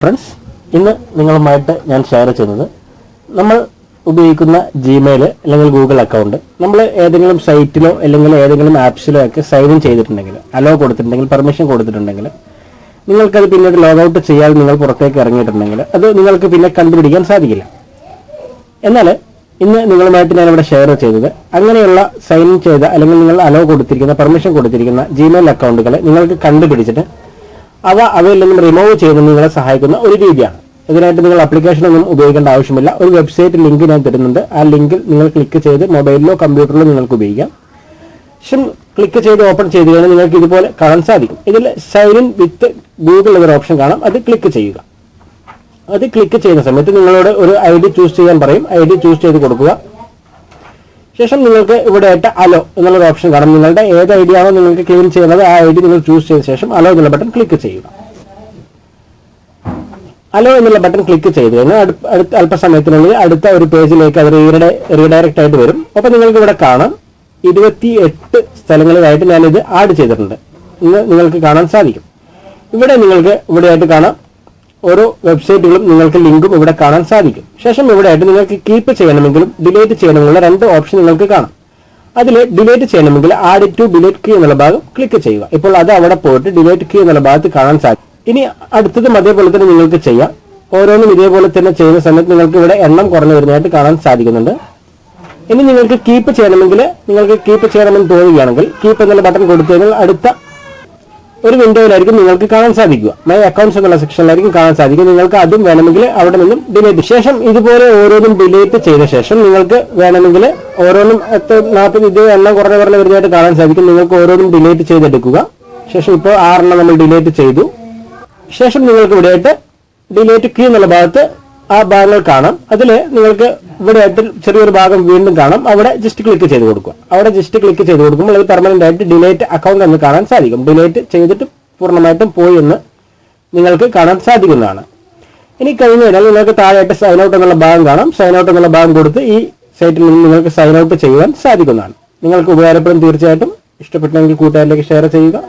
Friends ഇന്ന് നിങ്ങളുമായിട്ട് ഞാൻ ഷെയർ ചെയ്യുന്നത് നമ്മൾ ഉപയോഗിക്കുന്ന ജിമെയിൽ അല്ലെങ്കിൽ ഗൂഗിൾ അക്കൗണ്ട് നമ്മൾ ഏതെങ്കിലും സൈറ്റിലോ അല്ലെങ്കിൽ ഏതെങ്കിലും ആപ്സിലോ ഒക്കെ സൈൻ ഇൻ ചെയ്തിട്ടുണ്ടെങ്കിൽ അലോ കൊടുത്തിട്ടുണ്ടെങ്കിൽ പെർമിഷൻ കൊടുത്തിട്ടുണ്ടെങ്കിൽ നിങ്ങൾക്കത് പിന്നീട് ലോഗ് ഔട്ട് ചെയ്യാതെ നിങ്ങൾ പുറത്തേക്ക് ഇറങ്ങിയിട്ടുണ്ടെങ്കിൽ അത് നിങ്ങൾക്ക് പിന്നെ കണ്ടുപിടിക്കാൻ സാധിക്കില്ല. എന്നാൽ ഇന്ന് നിങ്ങളുമായിട്ട് ഞാൻ ഇവിടെ ഷെയർ ചെയ്തത് അങ്ങനെയുള്ള സൈൻ ഇൻ ചെയ്ത അല്ലെങ്കിൽ നിങ്ങൾ അലോ കൊടുത്തിരിക്കുന്ന പെർമിഷൻ കൊടുത്തിരിക്കുന്ന ജിമെയിൽ അക്കൗണ്ടുകളെ നിങ്ങൾക്ക് കണ്ടുപിടിച്ചിട്ട് അവ അവയിൽ നിന്നും റിമൂവ് ചെയ്ത് നിങ്ങളെ സഹായിക്കുന്ന ഒരു രീതിയാണ്. ഇതിനായിട്ട് നിങ്ങൾ അപ്ലിക്കേഷൻ ഒന്നും ഉപയോഗിക്കേണ്ട ആവശ്യമില്ല. ഒരു വെബ്സൈറ്റ് ലിങ്ക് ഞാൻ തരുന്നുണ്ട്. ആ ലിങ്കിൽ നിങ്ങൾ ക്ലിക്ക് ചെയ്ത് മൊബൈലിലോ കമ്പ്യൂട്ടറിലോ നിങ്ങൾക്ക് ഉപയോഗിക്കാം. ശരി ക്ലിക്ക് ചെയ്ത് ഓപ്പൺ ചെയ്ത് കഴിഞ്ഞാൽ നിങ്ങൾക്ക് ഇതുപോലെ കാണാൻ സാധിക്കും. ഇതിൽ സൈൻ ഇൻ വിത്ത് ഗൂഗിൾ എന്നൊരു ഓപ്ഷൻ കാണാം. അത് ക്ലിക്ക് ചെയ്യുക. അത് ക്ലിക്ക് ചെയ്യുന്ന സമയത്ത് നിങ്ങളോട് ഒരു ഐ ഡി ചൂസ് ചെയ്യാൻ പറയും. ഐ ഡി ചൂസ് ചെയ്ത് കൊടുക്കുക. ശേഷം നിങ്ങൾക്ക് ഇവിടെ ആയിട്ട് അലോ എന്നുള്ളൊരു ഓപ്ഷൻ കാണും. നിങ്ങളുടെ ഏത് ഐ ഡി ആണോ നിങ്ങൾക്ക് ക്ലീൻ ചെയ്യുന്നത് ആ ഐ ഡി നിങ്ങൾ ചൂസ് ചെയ്ത ശേഷം അലോ എന്നുള്ള ബട്ടൺ ക്ലിക്ക് ചെയ്യുക. അലോ എന്നുള്ള ബട്ടൺ ക്ലിക്ക് ചെയ്ത് കഴിഞ്ഞാൽ അടുത്ത അല്പസമയത്തിനുള്ളിൽ അടുത്ത ഒരു പേജിലേക്ക് അത് റീഡ റീഡയറക്റ്റ് ആയിട്ട് വരും. അപ്പൊ നിങ്ങൾക്ക് ഇവിടെ കാണാം. ഇരുപത്തി എട്ട് സ്ഥലങ്ങളിലായിട്ട് ഞാനിത് ആഡ് ചെയ്തിട്ടുണ്ട്. ഇന്ന് നിങ്ങൾക്ക് കാണാൻ സാധിക്കും. ഇവിടെ നിങ്ങൾക്ക് ഇവിടെയായിട്ട് കാണാം. ഓരോ വെബ്സൈറ്റുകളും നിങ്ങൾക്ക് ലിങ്കും ഇവിടെ കാണാൻ സാധിക്കും. ശേഷം ഇവിടെയായിട്ട് നിങ്ങൾക്ക് കീപ്പ് ചെയ്യണമെങ്കിലും ഡിലീറ്റ് ചെയ്യണമെന്നുള്ള രണ്ട് ഓപ്ഷൻ നിങ്ങൾക്ക് കാണാം. അതിൽ ഡിലീറ്റ് ചെയ്യണമെങ്കിൽ ആഡ് ടു ഡിലേറ്റ് കീ എന്നുള്ള ഭാഗം ക്ലിക്ക് ചെയ്യുക. ഇപ്പോൾ അത് അവിടെ പോയിട്ട് ഡിലേറ്റ് കീ എന്നുള്ള ഭാഗത്ത് കാണാൻ സാധിക്കും. ഇനി അടുത്തതും അതേപോലെ തന്നെ നിങ്ങൾക്ക് ചെയ്യാം. ഓരോന്നും ഇതേപോലെ തന്നെ ചെയ്യുന്ന സമയത്ത് നിങ്ങൾക്ക് ഇവിടെ എണ്ണം കുറഞ്ഞു വരുന്നതായിട്ട് കാണാൻ സാധിക്കുന്നുണ്ട്. ഇനി നിങ്ങൾക്ക് കീപ്പ് ചെയ്യണമെങ്കിൽ നിങ്ങൾക്ക് കീപ്പ് ചെയ്യണമെന്ന് തോന്നുകയാണെങ്കിൽ കീപ്പ് എന്നുള്ള ബട്ടൺ കൊടുത്തു കഴിഞ്ഞാൽ അടുത്ത ഒരു വിൻഡോയിലായിരിക്കും നിങ്ങൾക്ക് കാണാൻ സാധിക്കുക. മൈ അക്കൗണ്ട്സ് എന്നുള്ള സെക്ഷനിലായിരിക്കും കാണാൻ സാധിക്കും നിങ്ങൾക്ക് അതും വേണമെങ്കിൽ അവിടെ നിന്നും ഡിലേറ്റ് ശേഷം ഇതുപോലെ ഓരോന്നും ഡിലേറ്റ് ചെയ്ത ശേഷം നിങ്ങൾക്ക് വേണമെങ്കിൽ ഓരോന്നും എത്ര നാൽപ്പത് ഇത് എണ്ണം കുറഞ്ഞ കുറഞ്ഞ വരുന്നതായിട്ട് കാണാൻ സാധിക്കും. നിങ്ങൾക്ക് ഓരോന്നും ഡിലേറ്റ് ചെയ്തെടുക്കുക. ശേഷം ഇപ്പോൾ ആറെണ്ണം നമ്മൾ ഡിലേറ്റ് ചെയ്തു. ശേഷം നിങ്ങൾക്ക് ഇവിടെയായിട്ട് ഡിലേറ്റ് ക്യൂ എന്നുള്ള ഭാഗത്ത് ആ ഭാഗങ്ങൾ കാണാം. അതിൽ നിങ്ങൾക്ക് ഇവിടെ ചെറിയൊരു ഭാഗം വീണ്ടും കാണാം. അവിടെ ജസ്റ്റ് ക്ലിക്ക് ചെയ്ത് കൊടുക്കുക. അവിടെ ജസ്റ്റ് ക്ലിക്ക് ചെയ്ത് കൊടുക്കുമ്പോൾ അത് പെർമനന്റ് ആയിട്ട് ഡിലേറ്റ് അക്കൗണ്ട് എന്ന് കാണാൻ സാധിക്കും. ഡിലേറ്റ് ചെയ്തിട്ട് പൂർണമായിട്ടും പോയി എന്ന് നിങ്ങൾക്ക് കാണാൻ സാധിക്കുന്നതാണ്. ഇനി കഴിഞ്ഞു കഴിഞ്ഞാൽ നിങ്ങൾക്ക് താഴെയായിട്ട് സൈൻ ഔട്ട് എന്നുള്ള ഭാഗം കാണാം. സൈൻ ഔട്ട് എന്നുള്ള ഭാഗം കൊടുത്ത് ഈ സൈറ്റിൽ നിന്ന് നിങ്ങൾക്ക് സൈൻ ഔട്ട് ചെയ്യുവാൻ സാധിക്കുന്നതാണ്. നിങ്ങൾക്ക് ഉപകാരപ്പെടും തീർച്ചയായിട്ടും. ഇഷ്ടപ്പെട്ടെങ്കിൽ കൂട്ടുകാരിലേക്ക് ഷെയർ ചെയ്യുക.